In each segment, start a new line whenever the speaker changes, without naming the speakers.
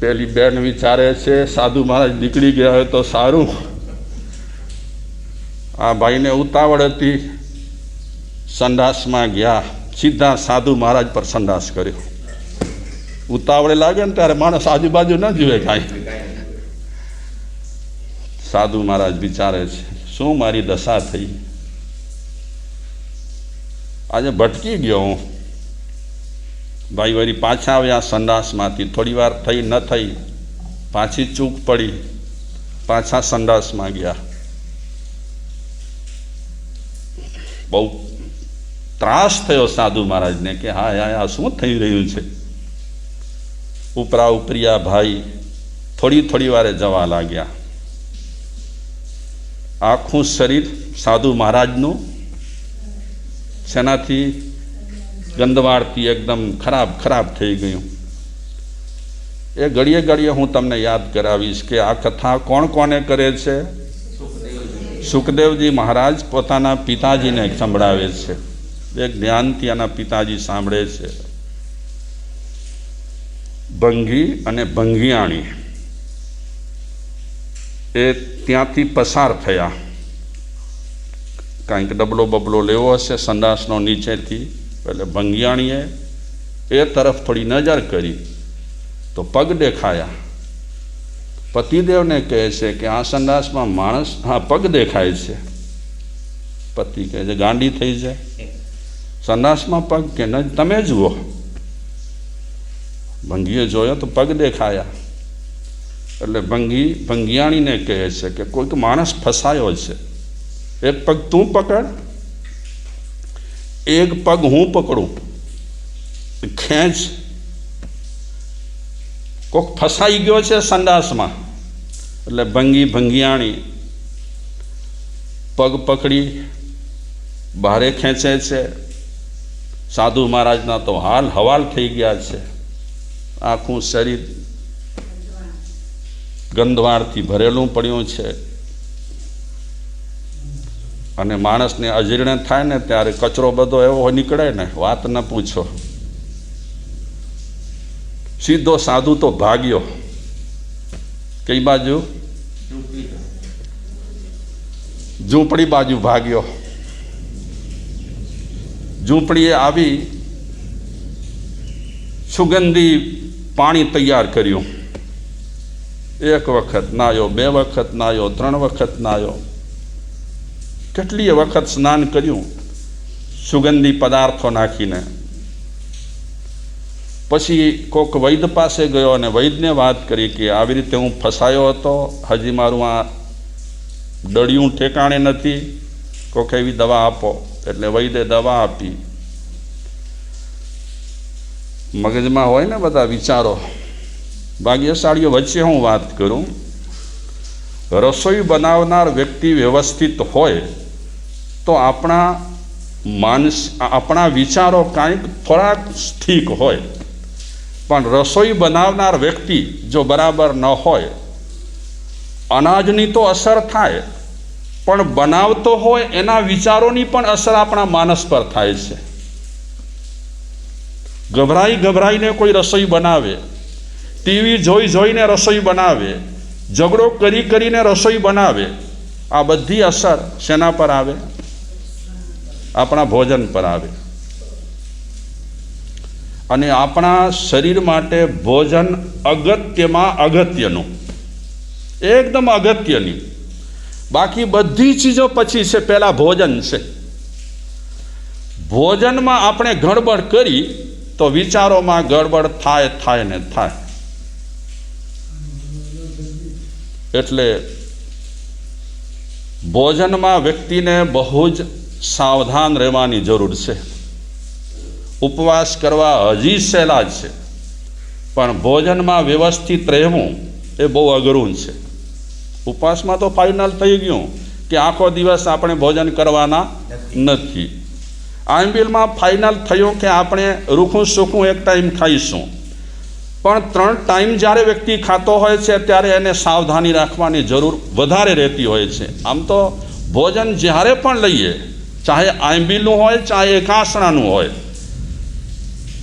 પેલી બેન વિચારે છે, સાધુ મહારાજ નીકળી ગયા હોય તો સારું. આ ભાઈને ઉતાવળ હતી. સંડાસમાં ગયા. સીધા સાધુ મહારાજ પર સંડાસ કર્યો. ઉતાવળે લાગે ને ત્યારે માણસ આજુબાજુ ન જુએ કાંઈ. સાધુ મહારાજ વિચારે છે, શું મારી દશા થઈ? આજે ભટકી ગયો હું. ભાઈ વળી પાછા આવ્યા સંડાસમાંથી. થોડી વાર થઈ, ન થઈ, પાછી ચૂક પડી, પાછા સંડાસમાં ગયા. બહુ ત્રાસ થયો સાધુ મહારાજને કે, હા હા આ શું થઈ રહ્યું છે? ઉપરા ઉપરિયા ભાઈ થોડી થોડી વારે જવા લાગ્યા. આખું શરીર સાધુ મહારાજનું, શેનાથી ગંદવાડથી એકદમ ખરાબ ખરાબ થઈ ગયું. એ ઘડીએ ઘડીએ હું તમને યાદ કરાવીશ કે આ કથા કોણ કોને કરે છે? સુખદેવજી મહારાજ પોતાના પિતાજીને સંભળાવે છે. એક ધ્યાનથી એના પિતાજી સાંભળે છે. ભંગી અને ભંગિયાણી. એ ત્યાંથી પસાર થયા. કાંઈક ડબલો બબલો લેવો હશે, સંડાસનો નીચેથી. એટલે ભંગિયાણીએ એ તરફ થોડી નજર કરી તો પગ દેખાયા. પતિદેવને કહે છે કે આ સંડાસમાં માણસ, હા, પગ દેખાય છે. પતિ કહે છે, ગાંડી થઈ જાય સંડાસમાં પગ કે ન, તમે જુઓ. ભંગીએ જોયો તો પગ દેખાયા. એટલે ભંગી ભંગિયાણીને કહે છે કે કોઈક માણસ ફસાયો છે. એક પગ તું પકડ. એક પગ હું પકડું ખેંચ કોક ફસાઈ ગયો છે સંડાસમાં એટલે ભંગી ભંગિયાણી પગ પકડી, ભારે ખેંચે છે। સાધુ મહારાજના તો હાલ હવાલ થઈ ગયા છે। આખું શરીર ગંધવાળથી ભરેલું પડ્યું છે। અને માણસને અજીર્ણ થાય ને ત્યારે કચરો બધો એવો નીકળે ને, વાત ન પૂછો. સીધો સાધુ તો ભાગ્યો. કઈ બાજુ? ઝૂંપડી બાજુ ભાગ્યો. ઝૂંપડીએ આવી સુગંધી પાણી તૈયાર કર્યું. એક વખત નાયો, બે વખત નાયો, ત્રણ વખત નાયો. કેટલીય વખત સ્નાન કર્યું, સુગંધી પદાર્થો નાખીને. પછી કોક વૈદ પાસે ગયો અને વૈદને વાત કરી કે આવી રીતે હું ફસાયો હતો, હજી મારું આ દળિયું ઠેકાણે નથી, કોક એવી દવા આપો. એટલે વૈદે દવા આપી. મગજમાં હોય ને બધા વિચારો. ભાગ્યશાળીઓ વચ્ચે હું વાત કરું. રસોઈ બનાવનાર વ્યક્તિ વ્યવસ્થિત હોય તો આપણા માનસ આપણા વિચારો કાંઈક થોડાક ઠીક હોય. પણ રસોઈ બનાવનાર વ્યક્તિ જો બરાબર ન હોય, અનાજની તો અસર થાય, પણ બનાવતો હોય એના વિચારોની પણ અસર આપણા માનસ પર થાય છે. ગભરાઈ ગભરાઈને કોઈ રસોઈ બનાવે, ટીવી જોઈ જોઈને રસોઈ બનાવે, ઝઘડો કરી કરીને રસોઈ બનાવે, આ બધી અસર શેના પર આવે? આપણા ભોજન પર આવે. અને આપણા શરીર માટે ભોજન અગત્યમાં અગત્યનું. એકદમ અગત્યની. બાકી બધી ચીજો પછી છે પહેલાં ભોજન છે. ભોજનમાં આપણે ગડબડ કરી તો વિચારોમાં ગડબડ થાય થાય ને થાય. એટલે ભોજનમાં વ્યક્તિને બહુ જ સાવધાન રહેવાની જરૂર છે. ઉપવાસ કરવા હજી સહેલા જ છે. પણ ભોજનમાં વ્યવસ્થિત રહેવું એ બહુ અઘરું છે. ઉપવાસમાં તો ફાઇનલ થઈ ગયું કે આખો દિવસ આપણે ભોજન કરવાના નથી. આંબિલમાં ફાઇનલ થયું કે આપણે રૂખું સૂખું એક ટાઈમ ખાઈશું. પણ ત્રણ ટાઈમ જ્યારે વ્યક્તિ ખાતો હોય છે ત્યારે એને સાવધાની રાખવાની જરૂર વધારે રહેતી હોય છે. આમ તો ભોજન જ્યારે પણ લઈએ ચાહે આંબીલનું હોય, ચાહે એકાસણાનું હોય.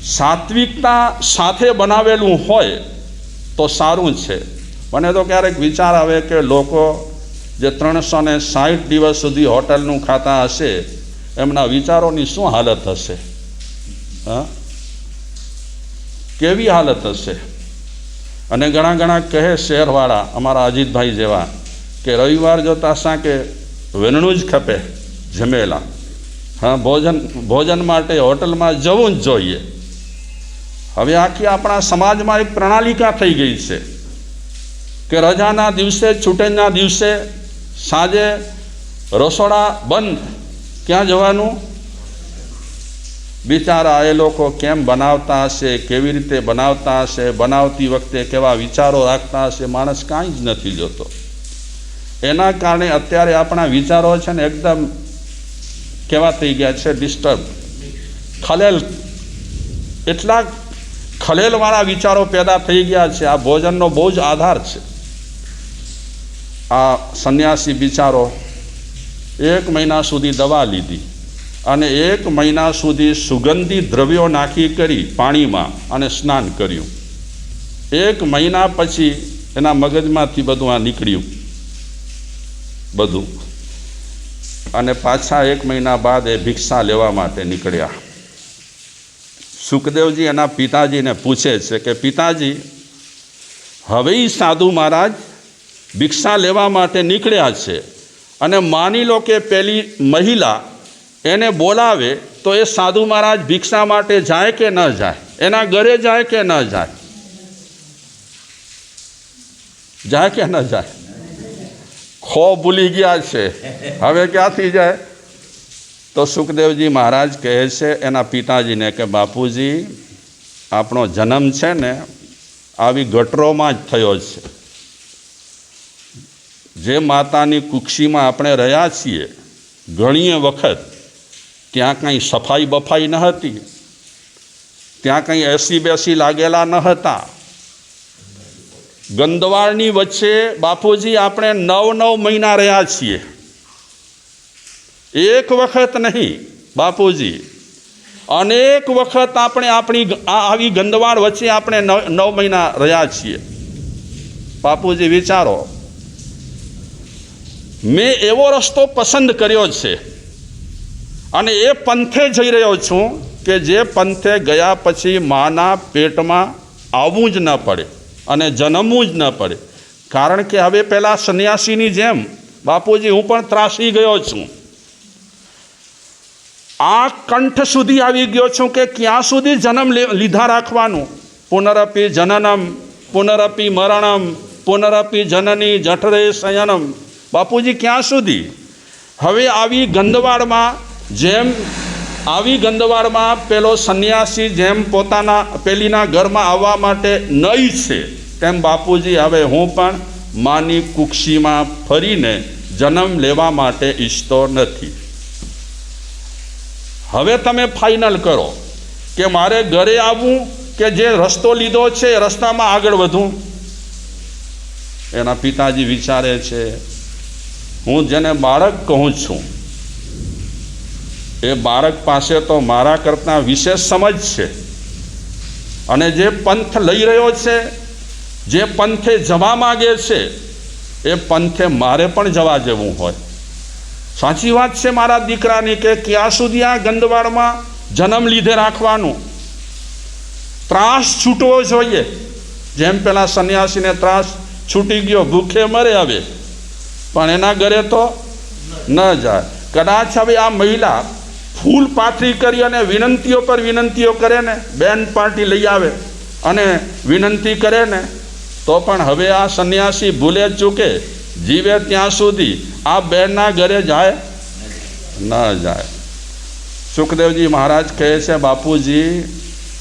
સાત્વિકતા સાથે બનાવેલું હોય તો સારું છે. મને તો ક્યારેક વિચાર આવે કે લોકો જે ત્રણસો ને સાઠ દિવસ સુધી હોટલનું ખાતા હશે, એમના વિચારોની શું હાલત હશે? હા? કેવી હાલત હશે? અને ઘણા ઘણા કહે શહેરવાળા, અમારા અજીતભાઈ જેવા, કે રવિવાર જોતા શા કે વેણનું જ ખપે, જમેલા. હા, ભોજન ભોજન માટે હોટલમાં જવું જ જોઈએ. હવે આખી આપણા સમાજમાં એક પ્રણાલિકા થઈ ગઈ છે કે રજાના દિવસે, છૂટેના દિવસે, સાંજે રસોડા બંધ, ક્યાં જવાનું? બિચારા એ લોકો કેમ બનાવતા હશે, કેવી રીતે બનાવતા હશે, બનાવતી વખતે કેવા વિચારો રાખતા હશે, માણસ કાંઈ જ નથી જોતો. એના કારણે અત્યારે આપણા વિચારો છે ને એકદમ કેવા થઈ ગયા છે ડિસ્ટર્બ ખલેલ. એટલા ખલેલવાળા વિચારો પેદા થઈ ગયા છે. આ ભોજનનો બહુ જ આધાર છે. આ સંન્યાસી બિચારો એક મહિના સુધી દવા લીધી અને એક મહિના સુધી સુગંધી દ્રવ્યો નાખી કરી પાણીમાં અને સ્નાન કર્યું. એક મહિના પછી એના મગજમાંથી બધું આ નીકળ્યું. બધું. અને પાછા એક મહિના બાદ એ ભિક્ષા લેવા માટે નીકળ્યા. સુખદેવજી એના પિતાજીને પૂછે છે કે, પિતાજી, હવે સાધુ મહારાજ ભિક્ષા લેવા માટે નીકળ્યા છે અને માની લો કે પેલી મહિલા એને બોલાવે તો એ સાધુ મહારાજ ભિક્ષા માટે જાય કે ન જાય? એના ઘરે જાય કે ન જાય? જાય કે ન જાય? ખો ભૂલી ગયા છે. હવે ક્યાંથી જાય? તો સુખદેવજી મહારાજ કહે છે એના પિતાજીને કે, બાપુજી, આપણો જન્મ છે ને, આવી ગટરોમાં જ થયો છે. જે માતાની કુક્ષીમાં આપણે રહ્યા છીએ ઘણીએ વખત, ત્યાં કંઈ સફાઈ બફાઈ ન હતી. ત્યાં કંઈ એસી બેસી લાગેલા ન હતા. ગંદવાળની વચ્ચે બાપુજી, આપણે નવ નવ મહિના રહ્યા છીએ. એક વખત નહીં, બાપુજી. અનેક વખત આપણે આપણી આવી ગંદવાળ વચ્ચે આપણે નવ મહિના રહ્યા છીએ. બાપુજી, વિચારો. મેં એવો રસ્તો પસંદ કર્યો છે અને એ પંથે જઈ રહ્યો છું કે જે પંથે ગયા પછી માના પેટમાં આવવું જ ન પડે. અને જન્મવું જ ન પડે. કારણ કે હવે પહેલાં સંન્યાસીની જેમ બાપુજી, હું પણ ત્રાસી ગયો છું. આ કંઠ સુધી આવી ગયો છું કે ક્યાં સુધી જન્મ લીધા રાખવાનું? પુનરપી જનનમ, પુનરપી મરણમ, પુનરપી જનની જઠરે શયનમ. બાપુજી, ક્યાં સુધી? હવે આવી ગંદવાડમાં જેમ આવી ગંદવાડમાં પેલો સંન્યાસી જેમ પોતાના પેલીના ઘરમાં આવવા માટે નહીં છે, તેમ બાપુજી હવે હું પણ માની કુક્ષીમાં ફરીને જન્મ લેવા માટે ઈચ્છતો નથી. હવે તમે ફાઇનલ કરો કે મારે ઘરે આવવું કે જે રસ્તો લીધો છે એ રસ્તામાં આગળ વધું એના પિતાજી વિચારે છે, હું જેને બાળક કહું છું એ બાળક પાસે તો મારા કરતાં વિશેષ સમજ છે. અને જે પંથ લઈ રહ્યો છે, જે પંથે જવા માગે છે, એ પંથે મારે પણ જવા જેવું હોય. સાચી વાત છે મારા દીકરાની કે ક્યાં સુધી આ ગંદવાડમાં જન્મ લીધે રાખવાનું? ત્રાસ છૂટવો જોઈએ. જેમ પેલા સંન્યાસીને ત્રાસ છૂટી ગયો, ભૂખે મરે હવે. પણ એના ઘરે તો ન જાય. કદાચ હવે આ મહિલા ફૂલ પાથરી કરી અને વિનંતીઓ પર વિનંતીઓ કરે ને, બેન પાર્ટી લઈ આવે અને વિનંતી કરે ને, તો પણ હવે આ સંન્યાસી ભૂલે ચૂકે. જીવે ત્યાં સુધી આ બેનના ઘરે જાય? ન જાય. સુખદેવજી મહારાજ કહે છે, બાપુજી,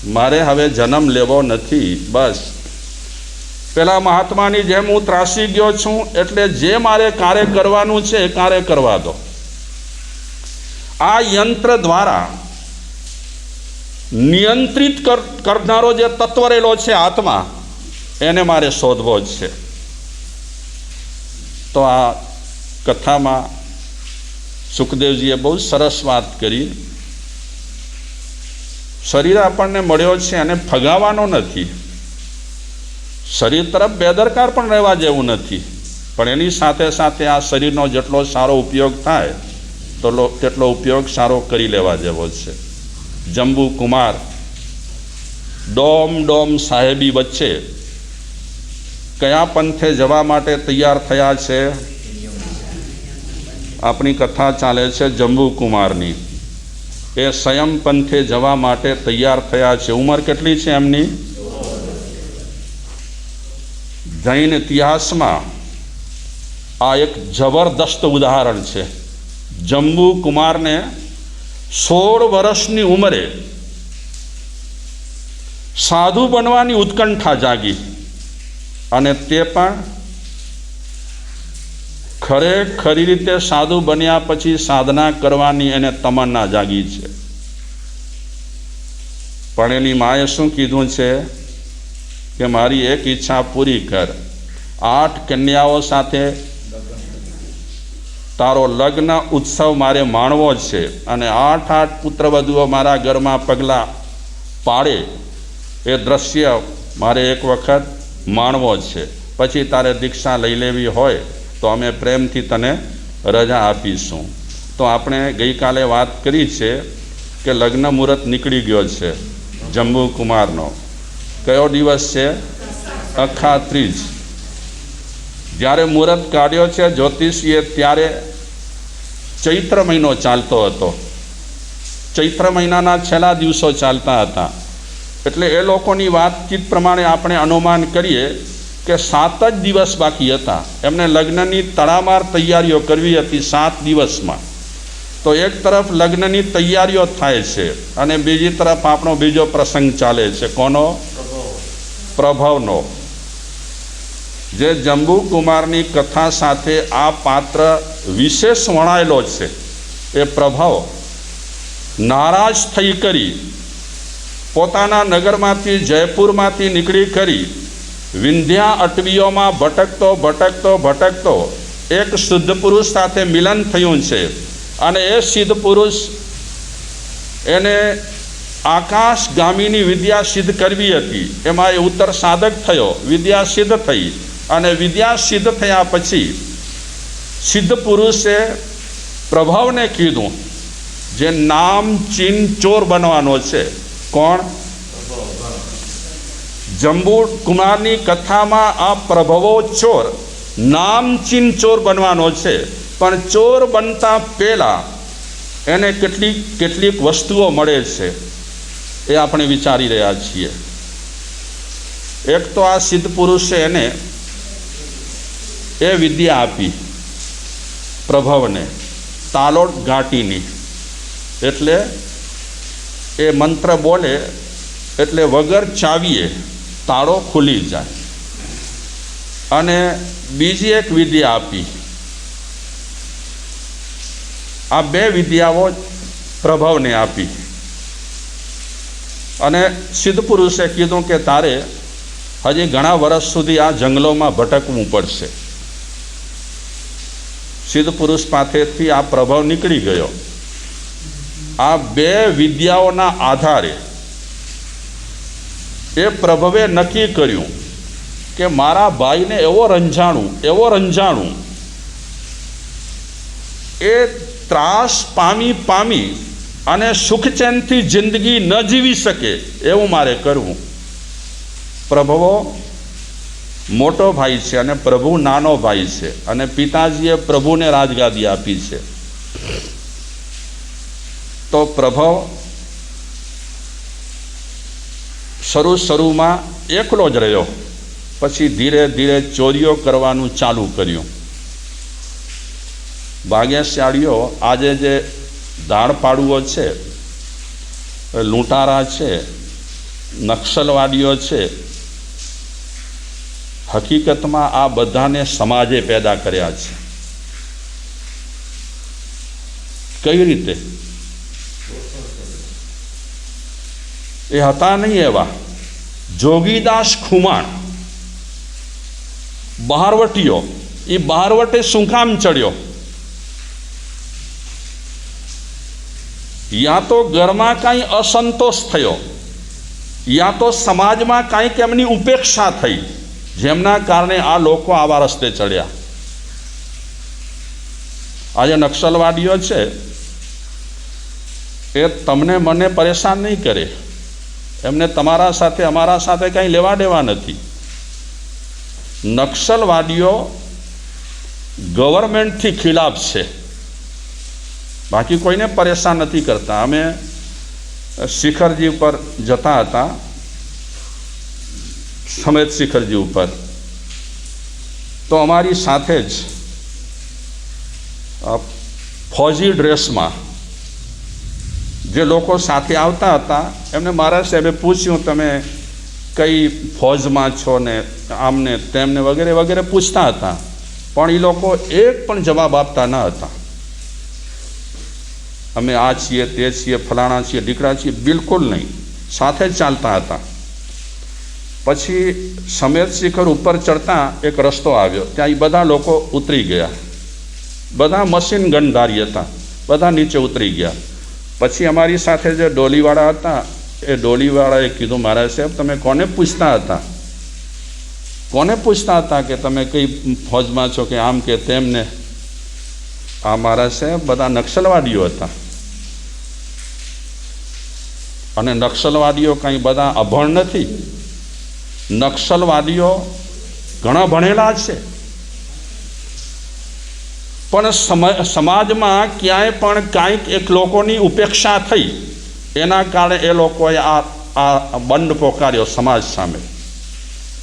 મારે હવે જન્મ લેવો નથી, બસ. પેલા મહાત્માની જેમ હું ત્રાસી ગયો છું, એટલે જે મારે કાર્ય કરવાનું છે કાર્ય કરવા દો. આ યંત્ર દ્વારા નિયંત્રિત કરનારો જે તત્વરેલો છે આત્મા, એને મારે શોધવો જ છે. તો આ કથામાં સુખદેવજીએ બહુ સરસ વાત કરી. શરીર આપણને મળ્યો છે અને ફગાવાનો નથી. શરીર તરફ બેદરકાર પણ રહેવા જેવું નથી. પણ એની સાથે સાથે આ શરીરનો જેટલો સારો ઉપયોગ થાય તો લો- તેટલો ઉપયોગ સારો કરી લેવા જેવો છે. જંબુ કુમાર, ડોમ ડોમ સાહેબી વચ્ચે કયા પંથે જવા માટે તૈયાર થયા છે? આપણી કથા ચાલે છે જંબુ કુમારની. એ સંયમ પંથે જવા માટે તૈયાર થયા છે. ઉંમર કેટલી છે એમની? જૈન ઇતિહાસમાં આ એક જબરદસ્ત ઉદાહરણ છે. જંબુ કુમારને સોળ વર્ષની ઉંમરે સાધુ બનવાની ઉત્કંઠા જાગી અને તે પણ ખરેખરી રીતે સાધુ બન્યા પછી સાધના કરવાની એને તમન્ના જાગી છે. પણ એની માએ શું કીધું છે કે મારી એક ઈચ્છા પૂરી કર. આઠ કન્યાઓ સાથે તારો લગ્ન ઉત્સવ મારે માણવો છે અને આઠ આઠ પુત્રવધુઓ મારા ઘરમાં પગલાં પાડે એ દ્રશ્ય મારે એક વખત માણવો જ છે. પછી તારે દીક્ષા લઈ લેવી હોય તો અમે પ્રેમથી તને રજા આપીશું. તો આપણે ગઈકાલે વાત કરી છે કે લગ્ન મુહૂર્ત નીકળી ગયો છે જંબુ કુમારનો કયો દિવસ છે? અખા ત્રીજ જ્યારે મુહૂર્ત કાઢ્યો છે જ્યોતિષીએ ત્યારે ચૈત્ર મહિનો ચાલતો હતો. ચૈત્ર મહિનાના છેલ્લા દિવસો ચાલતા હતા. એટલે એ લોકોની વાતચીત પ્રમાણે આપણે અનુમાન કરીએ કે સાત જ દિવસ બાકી હતા. એમને લગ્નની તડામાર તૈયારીઓ કરવી હતી સાત દિવસમાં. તો એક તરફ લગ્નની તૈયારીઓ થાય છે અને બીજી તરફ આપણો બીજો પ્રસંગ ચાલે છે. કોનો? પ્રભાવનો. જે જંબુ કુમારની કથા સાથે આ પાત્ર વિશેષ વણાયેલો છે. એ પ્રભાવ નારાજ થઈ કરી, પોતાના નગરમાંથી જયપુરમાંથી નીકળી કરી, વિંધ્યા અટવીઓમાં ભટકતો ભટકતો ભટકતો એક શુદ્ધ પુરુષ સાથે મિલન થયું છે અને એ સિદ્ધ પુરુષ એને આકાશગામીની વિદ્યા સિદ્ધ કરવી હતી. એમાં એ ઉત્તર સાધક થયો, વિદ્યા સિદ્ધ થઈ. અને વિદ્યા સિદ્ધ થયા પછી સિદ્ધ પુરુષે પ્રભાવને કીધું જે નામ ચીન ચોર બનવાનો છે. કોણ? જંબુ કુમારની કથામાં આ પ્રભવો ચોર, નામ ચીન ચોર બનવાનો છે. પણ ચોર બનતા પહેલાં એને કેટલીક કેટલીક વસ્તુઓ મળે છે એ આપણે વિચારી રહ્યા છીએ. એક તો આ સિદ્ધ પુરુષે એને એ વિદ્યા આપી પ્રભવને તાલોટ ઘાટીની. એટલે એ મંત્ર બોલે, એટલે વગર ચાવીએ તાળો ખુલી જાય. અને બીજી એક વિદ્યા આપી. આ બે વિદ્યાઓ પ્રભાવને આપી. અને સિદ્ધ પુરુષે કીધું કે તારે હજી ઘણા વર્ષ સુધી આ જંગલોમાં ભટકવું પડશે. સિદ્ધ પુરુષ પાસેથી આ પ્રભાવ નીકળી ગયો. આ બે વિદ્યાઓના આધારે એ પ્રભવે નક્કી કર્યું કે મારા ભાઈને એવો રંજાણું એવો રંજાણું. એ ત્રાસ પામી પામી અને સુખચેનથી જિંદગી ન જીવી શકે એવું મારે કરવું. પ્રભવો મોટો ભાઈ છે અને પ્રભુ નાનો ભાઈ છે અને પિતાજીએ પ્રભુને રાજગાદી આપી છે. તો પ્રભવ શરૂ શરૂમાં એકલો જ રહ્યો. પછી ધીરે ધીરે ચોરીઓ કરવાનું ચાલુ કર્યું. ભાગ્યશાળીઓ આજે જે ધાડપાડુઓ છે, લૂંટારા છે, નક્સલવાદીઓ છે હકીકતમાં આ બધાને સમાજે પેદા કર્યા છે. કઈ રીતે? એ હતા નહીં એવા. જોગીદાસ ખુમાણ, બહારવટીયો એ બહારવટે શું કામ ચડ્યો? યા તો ઘરમાં કાંઈ અસંતોષ થયો, યા તો સમાજમાં કાંઈક એમની ઉપેક્ષા થઈ. જેમના કારણે આ લોકો આવા રસ્તે ચડ્યા. આ જે નક્સલવાદીઓ છે, એ તમને મને પરેશાન નહીં કરે. એમને તમારા સાથે, અમારા સાથે કંઈ લેવા દેવા નથી. નક્સલવાદીઓ ગવર્મેન્ટથી ખિલાફ છે. બાકી કોઈને પરેશાન નથી કરતા. અમે શિખરજી ઉપર જતા હતા. સમેત શિખરજી ઉપર. તો અમારી સાથે જ ફોજી ડ્રેસમાં જે લોકો સાથે આવતા હતા, એમને મારા સાહેબે પૂછ્યું, તમે કઈ ફૌજમાં છો ને આમને તેમને વગેરે વગેરે પૂછતા હતા. પણ એ લોકો એક પણ જવાબ આપતા ન હતા. અમે આ છીએ, તે છીએ, ફલાણા છીએ, દીકરા છીએ. બિલકુલ નહીં. સાથે જ ચાલતા હતા. પછી સમેર શિખર ઉપર ચડતા એક રસ્તો આવ્યો. ત્યાં એ બધા લોકો ઉતરી ગયા. બધા મશીન ગનધારી હતા. બધા નીચે ઉતરી ગયા. પછી અમારી સાથે જે ડોલીવાળા હતા, એ ડોલીવાળાએ કીધું, મહારાજ સાહેબ, તમે કોને પૂછતા હતા? કોને પૂછતા હતા કે તમે કઈ ફૌજમાં છો કે આમ કે તેમને આ મહારાજ સાહેબ, બધા નક્સલવાદીઓ હતા. અને નક્સલવાદીઓ કંઈ બધા અભણ નથી? નક્સલવાદીઓ ઘણા ભણેલા છે. પણ સમ- સમાજમાં ક્યાંય પણ કાંઈક એક લોકોની ઉપેક્ષા થઈ, એના કારણે એ લોકોએ આ આ બંધ પોકાર્યો સમાજ સામે.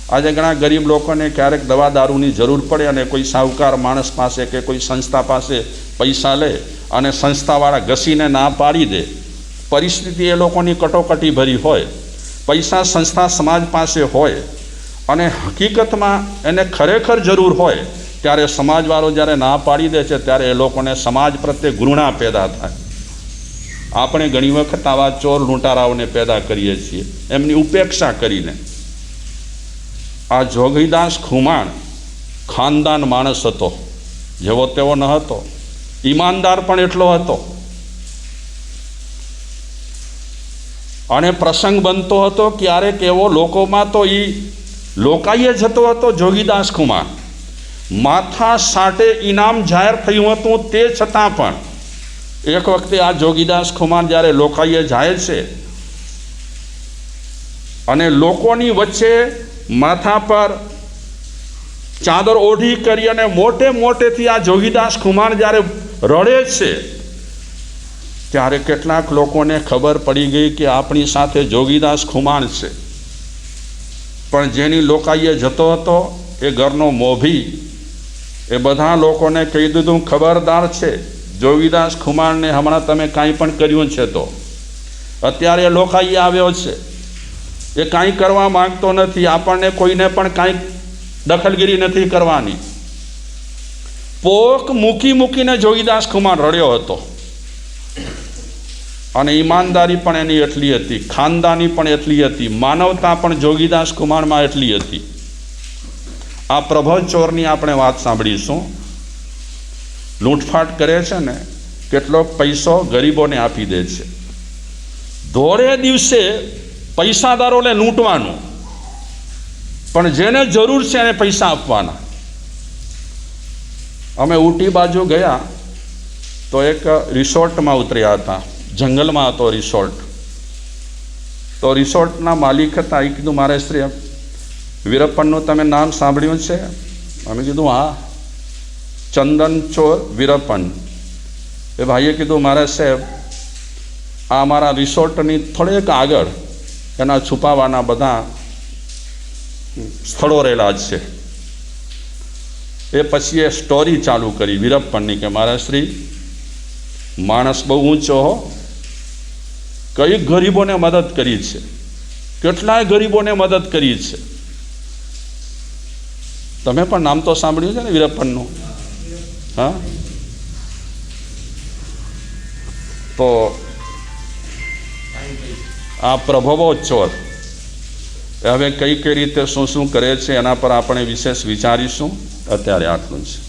આજે ઘણા ગરીબ લોકોને ક્યારેક દવા દારૂની જરૂર પડે અને કોઈ સાહુકાર માણસ પાસે કે કોઈ સંસ્થા પાસે પૈસા લે અને સંસ્થાવાળા ઘસીને ના પાડી દે, પરિસ્થિતિ એ લોકોની કટોકટી ભરી હોય. પૈસા સંસ્થા સમાજ પાસે હોય અને હકીકતમાં એને ખરેખર જરૂર હોય, ત્યારે સમાજવાળો જ્યારે ના પાડી દે છે, ત્યારે એ લોકોને સમાજ પ્રત્યે ઘૃણા પેદા થાય. આપણે ઘણી વખત આવા ચોર લૂંટારાઓને પેદા કરીએ છીએ. એમની ઉપેક્ષા કરીને. આ જોગીદાસ ખુમાણ ખાનદાન માણસ હતો. જેવો તેવો ન હતો. ઈમાનદાર પણ એટલો હતો. અને પ્રસંગ બનતો હતો ક્યારેક એવો લોકોમાં તો એ લોકાઈએ જતો હતો જોગીદાસ કુમાર. માથા સાટે ઇનામ જાહેર થયું હતું તે છતાં પણ એક વખતે આ જોગીદાસ ખુમાર જ્યારે લોકાઈએ જાય છે અને લોકોની વચ્ચે માથા પર ચાદર ઓઢી કરી અને મોટે મોટેથી આ જોગીદાસ ખુમાર જ્યારે રડે છે ત્યારે કેટલાક લોકોને ખબર પડી ગઈ કે આપણી સાથે જોગીદાસ ખુમાણ છે. પણ જેની લોકાઈએ જતો હતો, એ ઘરનો મોભી. એ બધા લોકોને કહી દીધું, ખબરદાર છે, જોગીદાસ ખુમાણને હમણાં તમે કાંઈ પણ કર્યું છે તો. અત્યારે એ લોકાઈએ આવ્યો છે. એ કાંઈ કરવા માંગતો નથી, આપણને કોઈને પણ કાંઈ દખલગીરી નથી કરવાની. પોક મૂકી મૂકીને જોગીદાસ કુમાર રડ્યો હતો. અને ઈમાનદારી પણ એની એટલી હતી, ખાનદાની પણ એટલી હતી, માનવતા પણ જોગીદાસ કુમારમાં એટલી હતી. આ પ્રભવ ચોરની આપણે વાત સાંભળીશું. લૂંટફાટ કરે છે ને કેટલોક પૈસો ગરીબોને આપી દે છે. ધોરે દિવસે પૈસાદારોને લૂંટવાનું. પણ જેને જરૂર છે એને પૈસા આપવાના. અમે ઊટી બાજુ ગયા તો એક રિસોર્ટમાં ઉતર્યા હતા. જંગલમાં હતો રિસોર્ટ. તો રિસોર્ટના માલિક હતા એ કીધું, મારે શ્રી વીરપ્પનનું તમે નામ સાંભળ્યું છે? અમે કીધું, હા. ચંદન ચોર વીરપ્પન. એ ભાઈએ કીધું, મારે સાહેબ, આ અમારા રિસોર્ટની થોડેક આગળ એના છુપાવાના બધા સ્થળો રહેલા જ છે. એ પછી એ સ્ટોરી ચાલુ કરી વીરપ્પનની કે, મારા શ્રી માણસ બહુ ઊંચો હો કઈ ગરીબોને મદદ કરી છે? કેટલાય ગરીબોને મદદ કરી છે? તમે પણ નામ તો સાંભળ્યું છે ને વીરપ્પનનું? હા? તો આ પ્રભવો ચોર હવે કઈ કઈ રીતે શું શું કરે છે એના પર આપણે વિશેષ વિચારીશું? અત્યારે આટલું છે